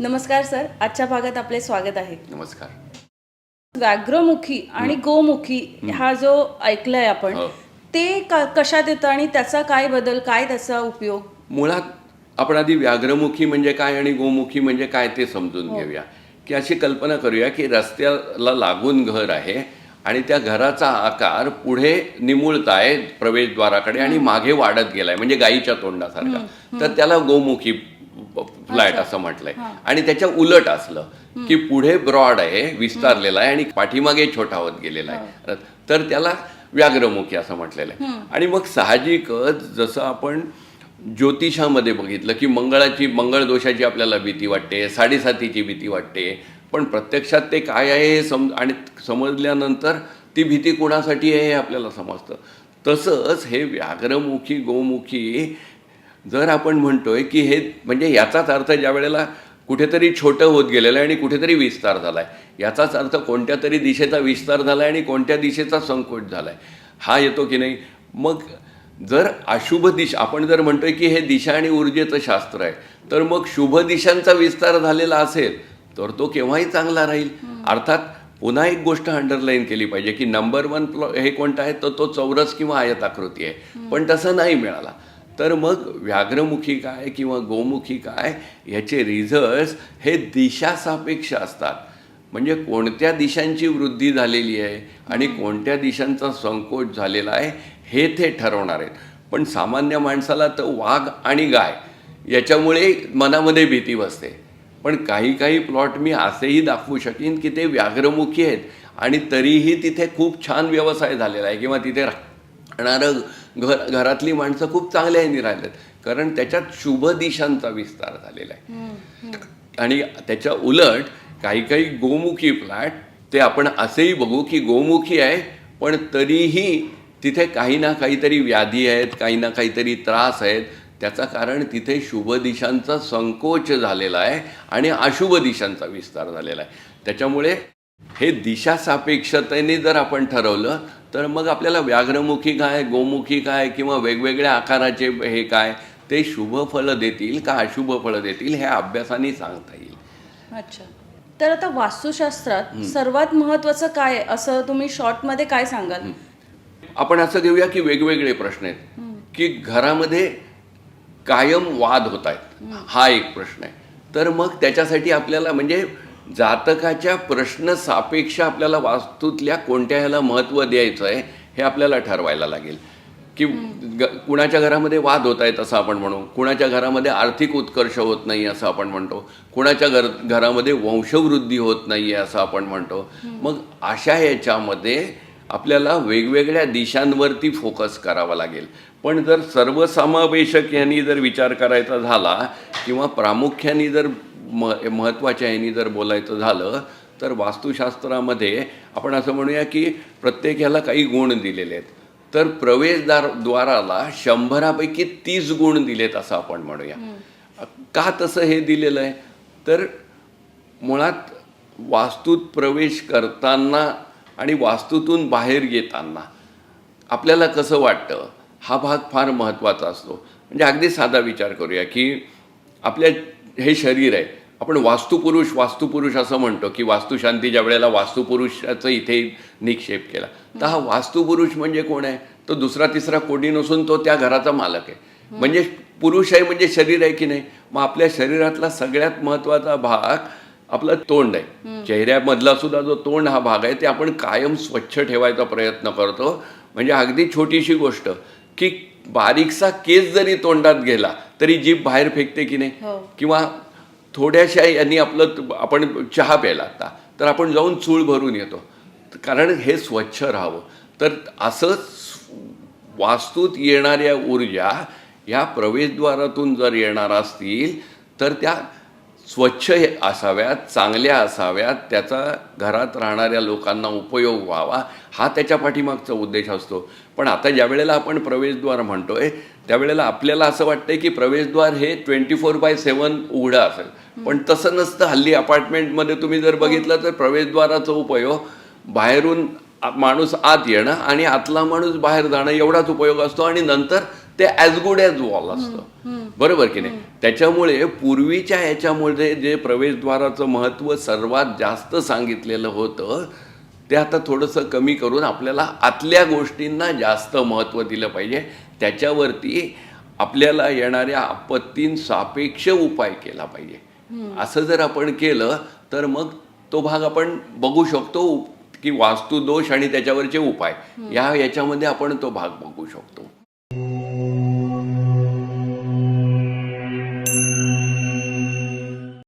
नमस्कार सर. आजच्या भागात आपले स्वागत आहे. नमस्कार. व्याघ्रमुखी आणि गोमुखी हा जो ऐकलाय आपण हो. ते कशात येतं आणि त्याचा काय बदल काय त्याचा उपयोग? मुळात आपण आधी व्याघ्रमुखी म्हणजे काय आणि गोमुखी म्हणजे काय ते समजून घेऊया. की अशी कल्पना करूया की रस्त्याला लागून घर आहे आणि त्या घराचा आकार पुढे निमुळत आहे प्रवेशद्वाराकडे आणि मागे वाढत गेलाय म्हणजे गाईच्या तोंडासारखा. तर त्याला गोमुखी फ्लॅट असं म्हटलंय. आणि त्याच्या उलट असलं की पुढे ब्रॉड आहे विस्तारलेला आहे आणि पाठीमागे छोटा होत गेलेला आहे. तर त्याला व्याघ्रमुखी असं म्हटलेलं आहे. आणि मग साहजिकच जसं आपण ज्योतिषामध्ये बघितलं की मंगळाची मंगळ दोषाची आपल्याला भीती वाटते साडेसातीची भीती वाटते. पण प्रत्यक्षात ते काय आहे हे सम आणि समजल्यानंतर ती भीती कोणासाठी आहे हे आपल्याला समजतं. तसंच हे व्याघ्रमुखी गोमुखी जर आपण म्हणतोय की हे म्हणजे याचाच अर्थ ज्या वेळेला कुठेतरी छोटं होत गेलेलं आहे आणि कुठेतरी विस्तार झाला आहे याचाच अर्थ कोणत्या तरी दिशेचा विस्तार झाला आहे आणि कोणत्या दिशेचा संकोच झाला आहे हा येतो की नाही? मग जर अशुभ दिशा आपण जर म्हणतोय की हे दिशा आणि ऊर्जेचं शास्त्र आहे तर मग शुभ दिशांचा विस्तार झालेला असेल तर तो केव्हाही चांगला राहील. अर्थात पुन्हा एक गोष्ट अंडरलाईन केली पाहिजे की नंबर वन प्लॉ हे कोणता आहे? तर तो चौरस किंवा आयताकृती आहे. पण तसं नाही मिळाला. तर मग व्याघ्रमुखी काय किंवा गोमुखी काय ह्याचे रिझल्ट्स हे दिशासापेक्ष असतात. म्हणजे कोणत्या दिशांची वृद्धी झालेली आहे आणि कोणत्या दिशांचा संकोच झालेला आहे हे ते ठरवणार आहेत. पण सामान्य माणसाला तर वाघ आणि गाय याच्यामुळे मनामध्ये भीती बसते. पण काही काही प्लॉट मी असेही दाखवू शकीन की ते व्याघ्रमुखी आहेत आणि तरीही तिथे खूप छान व्यवसाय झालेला आहे किंवा तिथे राहणारं घर घरातली माणसं खूप चांगल्याने राहिलेत. कारण त्याच्यात शुभ दिशांचा विस्तार झालेला आहे. आणि त्याच्या उलट काही काही गोमुखी फ्लॅट ते आपण असेही बघू की गोमुखी आहे पण तरीही तिथे काही ना काहीतरी व्याधी आहेत काही ना काहीतरी त्रास आहेत. त्याचं कारण तिथे शुभ दिशांचा संकोच झालेला आहे आणि अशुभ दिशांचा विस्तार झालेला आहे. त्याच्यामुळे हे दिशा सापेक्षतेने जर आपण ठरवलं तर मग आपल्याला व्याघ्रमुखी काय गोमुखी काय किंवा वेगवेगळ्या आकाराचे हे काय ते शुभ फळं देतील का अशुभ फळं देतील हे अभ्यासाने सांगता येईल. अच्छा. तर आता वास्तुशास्त्रात सर्वात महत्वाचं काय? असं तुम्ही शॉर्टमध्ये काय सांगाल? आपण असं घेऊया की वेगवेगळे प्रश्न आहेत. की घरामध्ये कायम वाद होत आहेत. हा एक प्रश्न आहे. तर मग त्याच्यासाठी आपल्याला म्हणजे जातकाच्या प्रश्न सापेक्ष आपल्याला वास्तूतल्या कोणत्या ह्याला महत्त्व द्यायचं आहे हे आपल्याला ठरवायला लागेल. की ग कुणाच्या घरामध्ये वाद होत आहेत असं आपण म्हणू कुणाच्या घरामध्ये आर्थिक उत्कर्ष होत नाही असं आपण म्हणतो कुणाच्या घर घरामध्ये वंशवृद्धी होत नाही आहे असं आपण म्हणतो. मग अशा याच्यामध्ये आपल्याला वेगवेगळ्या दिशांवरती फोकस करावा लागेल. पण जर सर्वसमावेशक यांनी जर विचार करायचा झाला किंवा प्रामुख्याने जर म महत्त्वाच्या ह्यांनी जर बोलायचं झालं तर वास्तुशास्त्रामध्ये आपण असं म्हणूया की प्रत्येक ह्याला काही गुण दिलेले आहेत. तर प्रवेशद्वार द्वाराला शंभरापैकी तीस गुण दिलेत असं आपण म्हणूया. का तसं हे दिलेलं आहे? तर मुळात वास्तूत प्रवेश करताना आणि वास्तूतून बाहेर येताना आपल्याला कसं वाटतं? हा भाग फार महत्त्वाचा असतो. म्हणजे अगदी साधा विचार करूया की आपल्या हे शरीर आहे आपण वास्तुपुरुष वास्तुपुरुष असं म्हणतो की वास्तुशांतीच्या वेळेला वास्तुपुरुषाचं इथे निक्षेप केला. तर हा वास्तुपुरुष म्हणजे कोण आहे? तो दुसरा तिसरा कोणी नसून तो त्या घराचा मालक आहे. म्हणजे पुरुष आहे म्हणजे शरीर आहे की नाही? मग आपल्या शरीरातला सगळ्यात महत्त्वाचा भाग आपलं तोंड आहे. चेहऱ्यामधला सुद्धा जो तोंड हा भाग आहे ते आपण कायम स्वच्छ ठेवायचा प्रयत्न करतो. म्हणजे अगदी छोटीशी गोष्ट की बारीकसा केस जरी तोंडात गेला तरी जीभ बाहेर फेकते की नाही? हो. किंवा थोड्याशा यांनी आपलं आपण चहा प्यायला आता. तर आपण जाऊन चूळ भरून येतो. कारण हे स्वच्छ राहावं. तर असंच वास्तूत येणाऱ्या ऊर्जा ह्या प्रवेशद्वारातून जर येणार असतील तर त्या स्वच्छ हे असाव्यात चांगल्या असाव्यात त्याचा घरात राहणाऱ्या लोकांना उपयोग व्हावा हा त्याच्या पाठीमागचा उद्देश असतो. पण आता ज्या वेळेला आपण प्रवेशद्वार म्हणतोय त्यावेळेला आपल्याला असं वाटतंय की प्रवेशद्वार हे ट्वेंटी फोर बाय सेवन उघडं असेल. पण तसं नसतं. हल्ली अपार्टमेंटमध्ये तुम्ही जर बघितलं तर प्रवेशद्वाराचा उपयोग बाहेरून माणूस आत येणं आणि आतला माणूस बाहेर जाणं एवढाच उपयोग असतो आणि नंतर ते ॲज गुड ॲज वॉल असतं. बरोबर की नाही? त्याच्यामुळे पूर्वीच्या याच्यामुळे जे प्रवेशद्वाराचं महत्त्व सर्वात जास्त सांगितलेलं होतं ते आता थोडंसं कमी करून आपल्याला आतल्या गोष्टींना जास्त महत्त्व दिलं पाहिजे. त्याच्यावरती आपल्याला येणाऱ्या आपत्तींसापेक्ष उपाय केला पाहिजे. असं जर आपण केलं तर मग तो भाग आपण बघू शकतो की वास्तुदोष आणि त्याच्यावरचे उपाय. या याच्यामध्ये आपण तो भाग बघू शकतो.